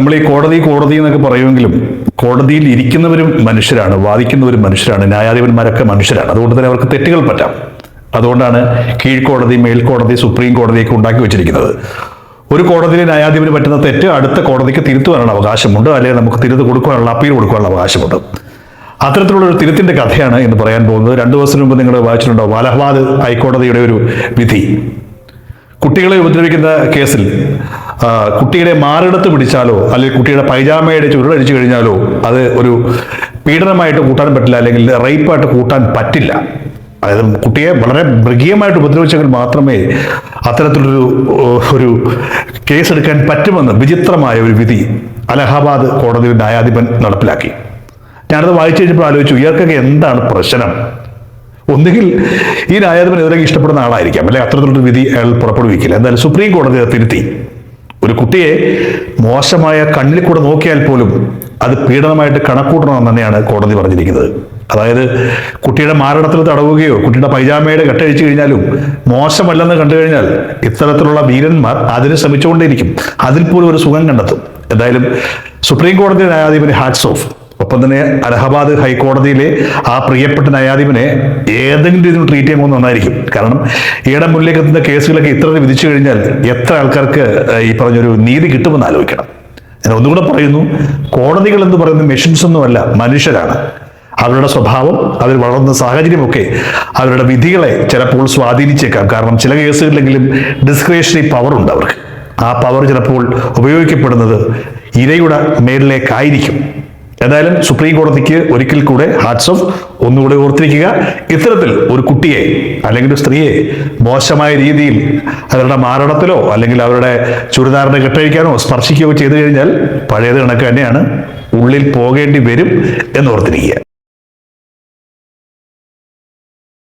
നമ്മൾ ഈ കോടതി കോടതി എന്നൊക്കെ പറയുമെങ്കിലും കോടതിയിൽ ഇരിക്കുന്നവരും മനുഷ്യരാണ് വാദിക്കുന്നവരും മനുഷ്യരാണ് ന്യായാധിപന്മാരൊക്കെ മനുഷ്യരാണ്. അതുകൊണ്ട് തന്നെ അവർക്ക് തെറ്റുകൾ പറ്റാം. അതുകൊണ്ടാണ് കീഴ്ക്കോടതി മേൽക്കോടതി സുപ്രീം കോടതിയൊക്കെ ഉണ്ടാക്കി വെച്ചിരിക്കുന്നത്. ഒരു കോടതിയിലെ ന്യായാധിപന് പറ്റുന്ന തെറ്റ് അടുത്ത കോടതിക്ക് തിരുത്തുവാനുള്ള അവകാശമുണ്ട് അല്ലെങ്കിൽ നമുക്ക് തിരുത്ത് കൊടുക്കാനുള്ള അപ്പീൽ കൊടുക്കാനുള്ള അവകാശമുണ്ട്. അത്തരത്തിലുള്ള ഒരു തിരുത്തിന്റെ കഥയാണ് എന്ന് പറയാൻ പോകുന്നത്. രണ്ടു ദിവസം മുമ്പ് നിങ്ങൾ വായിച്ചിട്ടുണ്ടാവും അലഹബാദ് ഹൈക്കോടതിയുടെ ഒരു വിധി. കുട്ടികളെ ഉപദ്രവിക്കുന്ന കേസിൽ കുട്ടിയുടെ മാറിടത്ത് പിടിച്ചാലോ അല്ലെങ്കിൽ കുട്ടിയുടെ പൈജാമയുടെ ചുരുളടിച്ചു കഴിഞ്ഞാലോ അത് ഒരു പീഡനമായിട്ട് കൂട്ടാൻ പറ്റില്ല അല്ലെങ്കിൽ റേപ്പായിട്ട് കൂട്ടാൻ പറ്റില്ല. അതായത് കുട്ടിയെ വളരെ മൃഗീയമായിട്ട് ഉപദ്രവിച്ചെങ്കിൽ മാത്രമേ അത്തരത്തിലൊരു ഒരു ഒരു കേസെടുക്കാൻ പറ്റുമെന്ന് വിചിത്രമായ ഒരു വിധി അലഹാബാദ് കോടതിയിൽ ന്യായാധിപൻ നടപ്പിലാക്കി. ഞാനത് വായിച്ചു കഴിഞ്ഞപ്പോൾ ആലോചിച്ചു ഇയാൾക്കൊക്കെ എന്താണ് പ്രശ്നം? ഒന്നുകിൽ ഈ ന്യായാധിപനെതിരെ ഇഷ്ടപ്പെടുന്ന ആളായിരിക്കാം. അല്ലെ അത്തരത്തിലുള്ള വിധി അയാൾ പുറപ്പെടുവിക്കില്ല. എന്തായാലും സുപ്രീം കോടതി തിരുത്തി. ഒരു കുട്ടിയെ മോശമായ കണ്ണിൽ കൂടെ നോക്കിയാൽ പോലും അത് പീഡനമായിട്ട് കണക്കൂട്ടണമെന്ന് തന്നെയാണ് കോടതി പറഞ്ഞിരിക്കുന്നത്. അതായത് കുട്ടിയുടെ മാരണത്തിൽ തടവുകയോ കുട്ടിയുടെ പൈജാമയുടെ കെട്ടഴിച്ചു കഴിഞ്ഞാലും മോശമല്ലെന്ന് കണ്ടു കഴിഞ്ഞാൽ ഇത്തരത്തിലുള്ള വീരന്മാർ അതിന് ശ്രമിച്ചുകൊണ്ടേയിരിക്കും. അതിൽ പോലും ഒരു സുഖം കണ്ടെത്തും. എന്തായാലും സുപ്രീം കോടതി ന്യായാധിപന് ഹാറ്റ്സ് ഓഫ്. ഒപ്പം തന്നെ അലഹബാദ് ഹൈക്കോടതിയിലെ ആ പ്രിയപ്പെട്ട ന്യായാധിപനെ ഏതെങ്കിലും രീതിയിൽ ട്രീറ്റ് ചെയ്യുമ്പോൾ നന്നായിരിക്കും. കാരണം ഈയിടെ മുന്നിലേക്ക് കേസുകളൊക്കെ ഇത്ര വിധിച്ചു കഴിഞ്ഞാൽ എത്ര ആൾക്കാർക്ക് ഈ പറഞ്ഞൊരു നീതി കിട്ടുമെന്ന് ആലോചിക്കണം. ഞാൻ ഒന്നുകൂടെ പറയുന്നു കോടതികൾ എന്ന് പറയുന്ന മെഷീൻസ് ഒന്നുമല്ല മനുഷ്യരാണ്. അവരുടെ സ്വഭാവം അവർ വളർന്ന സാഹചര്യമൊക്കെ അവരുടെ വിധികളെ ചിലപ്പോൾ സ്വാധീനിച്ചേക്കാം. കാരണം ചില കേസുകളിലെങ്കിലും ഡിസ്ക്രിയേഷണറി പവർ ഉണ്ട് അവർക്ക്. ആ പവർ ചിലപ്പോൾ ഉപയോഗിക്കപ്പെടുന്നത് ഇരയുടെ മേലിലേക്കായിരിക്കും. ഏതായാലും സുപ്രീം കോടതിക്ക് ഒരിക്കൽ കൂടെ ഹാറ്റ്സ് ഓഫ്. ഒന്നുകൂടെ ഓർത്തിരിക്കുക ഇത്തരത്തിൽ ഒരു കുട്ടിയെ അല്ലെങ്കിൽ ഒരു സ്ത്രീയെ മോശമായ രീതിയിൽ അവരുടെ മാരണത്തിലോ അല്ലെങ്കിൽ അവരുടെ ചുരിദാറിനെ കെട്ടഴിക്കാനോ സ്പർശിക്കുകയോ ചെയ്തു കഴിഞ്ഞാൽ പഴയത് കണക്ക് തന്നെയാണ്. ഉള്ളിൽ പോകേണ്ടി വരും എന്ന് ഓർത്തിരിക്കുക.